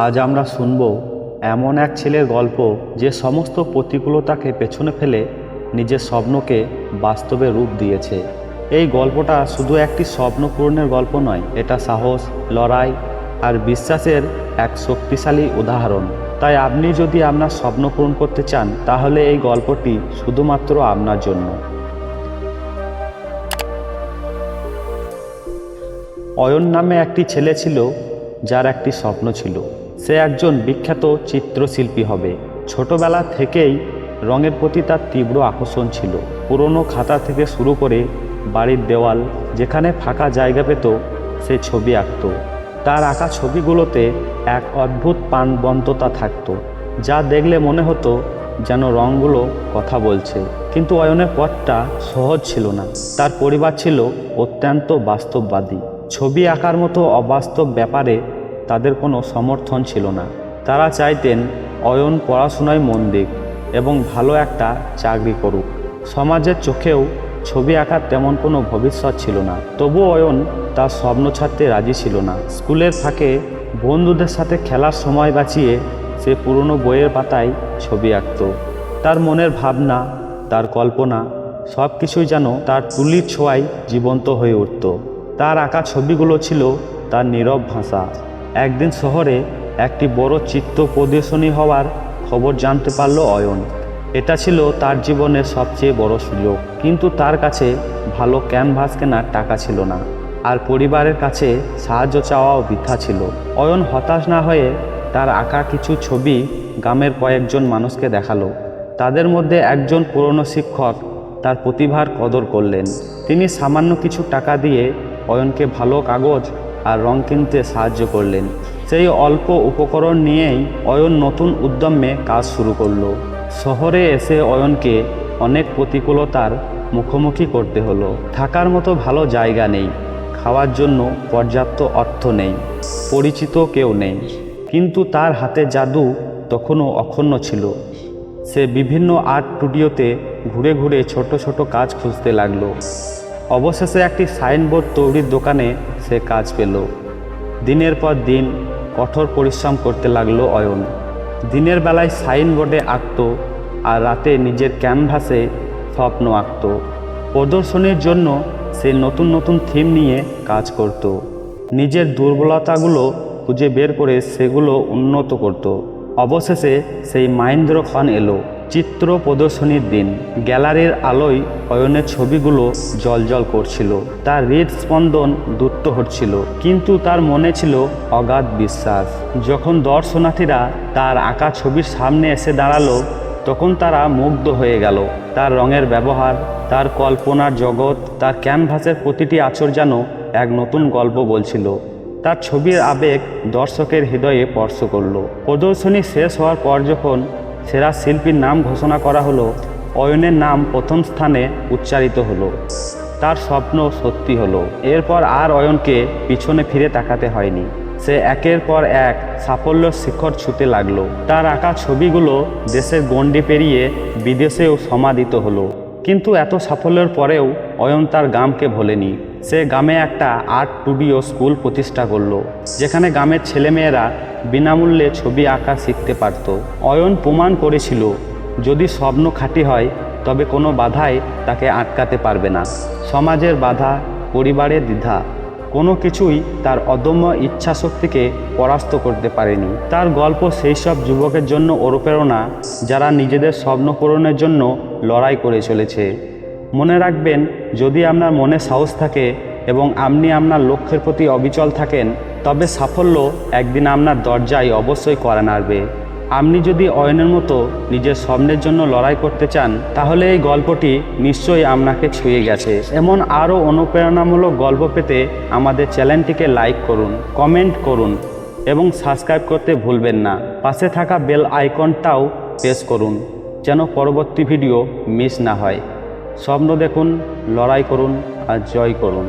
আজ আমরা শুনব এমন এক ছেলের গল্প যে সমস্ত প্রতিকূলতাকে পেছনে ফেলে নিজের স্বপ্নকে বাস্তবে রূপ দিয়েছে। এই গল্পটা শুধু একটি স্বপ্ন পূরণের গল্প নয়, এটা সাহস, লড়াই আর বিশ্বাসের এক শক্তিশালী উদাহরণ। তাই আপনি যদি আপনার স্বপ্ন পূরণ করতে চান, তাহলে এই গল্পটি শুধুমাত্র আপনার জন্য। অয়ন নামে একটি ছেলে ছিল, যার একটি স্বপ্ন ছিল। সে একজন বিখ্যাত চিত্রশিল্পী হবে। ছোটবেলা থেকেই রঙের প্রতি তার তীব্র আকর্ষণ ছিল। পুরনো খাতা থেকে শুরু করে বাড়ির দেওয়াল, যেখানে ফাঁকা জায়গা পেত, সে ছবি আঁকত। তার আঁকা ছবিগুলোতে এক অদ্ভুত প্রাণবন্ততা থাকতো, যা দেখলে মনে হতো যেন রঙগুলো কথা বলছে। কিন্তু অয়নের পথটা সহজ ছিল না। তার পরিবার ছিল অত্যন্ত বাস্তববাদী। ছবি আঁকার মতো অবাস্তব ব্যাপারে তাদের কোনো সমর্থন ছিল না। তারা চাইতেন অয়ন পড়াশোনায় মন দিক এবং ভালো একটা চাকরি করুক। সমাজের চোখেও ছবি আঁকার তেমন কোনো ভবিষ্যৎ ছিল না। তবু অয়ন তার স্বপ্ন ছাড়তে রাজি ছিল না। স্কুলের ফাঁকে বন্ধুদের সাথে খেলার সময় বাঁচিয়ে সে পুরনো বইয়ের পাতায় ছবি আঁকত। তার মনের ভাবনা, তার কল্পনা সব কিছুই যেন তার তুলির ছোঁয়ায় জীবন্ত হয়ে উঠত। তার আঁকা ছবিগুলো ছিল তার নীরব ভাষা। একদিন শহরে একটি বড় চিত্র প্রদর্শনী হওয়ার খবর জানতে পারল অয়ন। এটা ছিল তার জীবনের সবচেয়ে বড় সুযোগ। কিন্তু তার কাছে ভালো ক্যানভাস কেনার টাকা ছিল না। আর পরিবারের কাছে সাহায্য চাওয়াও বৃথা ছিল। অয়ন হতাশ না হয়ে তার আঁকা কিছু ছবি গ্রামের কয়েকজন মানুষকে দেখাল। তাদের মধ্যে একজন পুরনো শিক্ষক তার প্রতিভার কদর করলেন। তিনি সামান্য কিছু টাকা দিয়ে অয়নকে ভালো কাগজ আর রং কিনতে সাহায্য করলেন। সেই অল্প উপকরণ নিয়েই অয়ন নতুন উদ্যমে কাজ শুরু করল। শহরে এসে অয়নকে অনেক প্রতিকূলতার মুখোমুখি করতে হলো। থাকার মতো ভালো জায়গা নেই। খাওয়ার জন্য পর্যাপ্ত অর্থ নেই। পরিচিত কেউ নেই। কিন্তু তার হাতে জাদু তখনও অক্ষুণ্ণ ছিল। সে বিভিন্ন আর্ট স্টুডিওতে ঘুরে ঘুরে ছোট ছোট কাজ খুঁজতে লাগল। অবশেষে একটি সাইনবোর্ড তৈরির দোকানে সে কাজ পেল। দিনের পর দিন কঠোর পরিশ্রম করতে লাগল অয়ন। দিনের বেলায় সাইনবোর্ডে আঁকত আর রাতে নিজের ক্যানভাসে স্বপ্ন আঁকত। প্রদর্শনীর জন্য সে নতুন নতুন থিম নিয়ে কাজ করত। নিজের দুর্বলতাগুলো খুঁজে বের করে সেগুলো উন্নত করত। অবশেষে সেই মাহেন্দ্র খান এলো। চিত্র প্রদর্শনীর দিন গ্যালারির আলোয় অয়নের ছবিগুলো জলজল করছিল। তার হৃদস্পন্দন দ্রুত হচ্ছিল, কিন্তু তার মনে ছিল অগাধ বিশ্বাস। যখন দর্শনার্থীরা তার আঁকা ছবির সামনে এসে দাঁড়াল, তখন তারা মুগ্ধ হয়ে গেল। তার রঙের ব্যবহার, তার কল্পনার জগৎ, তার ক্যানভাসের প্রতিটি আচর যেন এক নতুন গল্প বলছিল। তার ছবির আবেগ দর্শকের হৃদয়ে স্পর্শ করল। প্রদর্শনী শেষ হওয়ার পর যখন সেরা শিল্পীর নাম ঘোষণা করা হলো, অয়নের নাম প্রথম স্থানে উচ্চারিত হলো। তার স্বপ্ন সত্যি হলো। এরপর আর অয়নকে পিছনে ফিরে তাকাতে হয়নি। সে একের পর এক সাফল্যের শিখর ছুতে লাগল। তার আঁকা ছবিগুলো দেশের গণ্ডি পেরিয়ে বিদেশেও সমাদিত হলো। কিন্তু এত সাফল্যের পরেও অয়ন তার গ্রামকে ভোলেনি। সে গ্রামে একটা আর্ট স্টুডিও স্কুল প্রতিষ্ঠা করল, যেখানে গ্রামের ছেলেমেয়েরা বিনামূল্যে ছবি আঁকা শিখতে পারত। অয়ন প্রমাণ করেছিল, যদি স্বপ্ন খাঁটি হয়, তবে কোনো বাধাই তাকে আটকাতে পারবে না। সমাজের বাধা পরিবারের দ্বিধা, কোনো কিছুই তার অদম্য ইচ্ছাশক্তিকে পরাস্ত করতে পারেনি। তার গল্প সেই সব যুবকের জন্য অনুপ্রেরণা, যারা নিজেদের স্বপ্ন পূরণের জন্য লড়াই করে চলেছে। মনে রাখবেন, যদি আপনার মনে সাহস থাকে এবং আপনি আপনার লক্ষ্যের প্রতি অবিচল থাকেন তবে সাফল্য একদিন আপনার দরজায় অবশ্যই করে নাড়বে। আপনি যদি অয়নের মতো নিজের স্বপ্নের জন্য লড়াই করতে চান, তাহলে এই গল্পটি নিশ্চয়ই আপনাকে ছুঁয়ে গেছে। এমন আরও অনুপ্রেরণামূলক গল্প পেতে আমাদের চ্যানেলটিকে লাইক করুন, কমেন্ট করুন এবং সাবস্ক্রাইব করতে ভুলবেন না। পাশে থাকা বেল আইকনটাও প্রেস করুন, যেন পরবর্তী ভিডিও মিস না হয়। স্বপ্ন দেখুন, লড়াই করুন আর জয় করুন।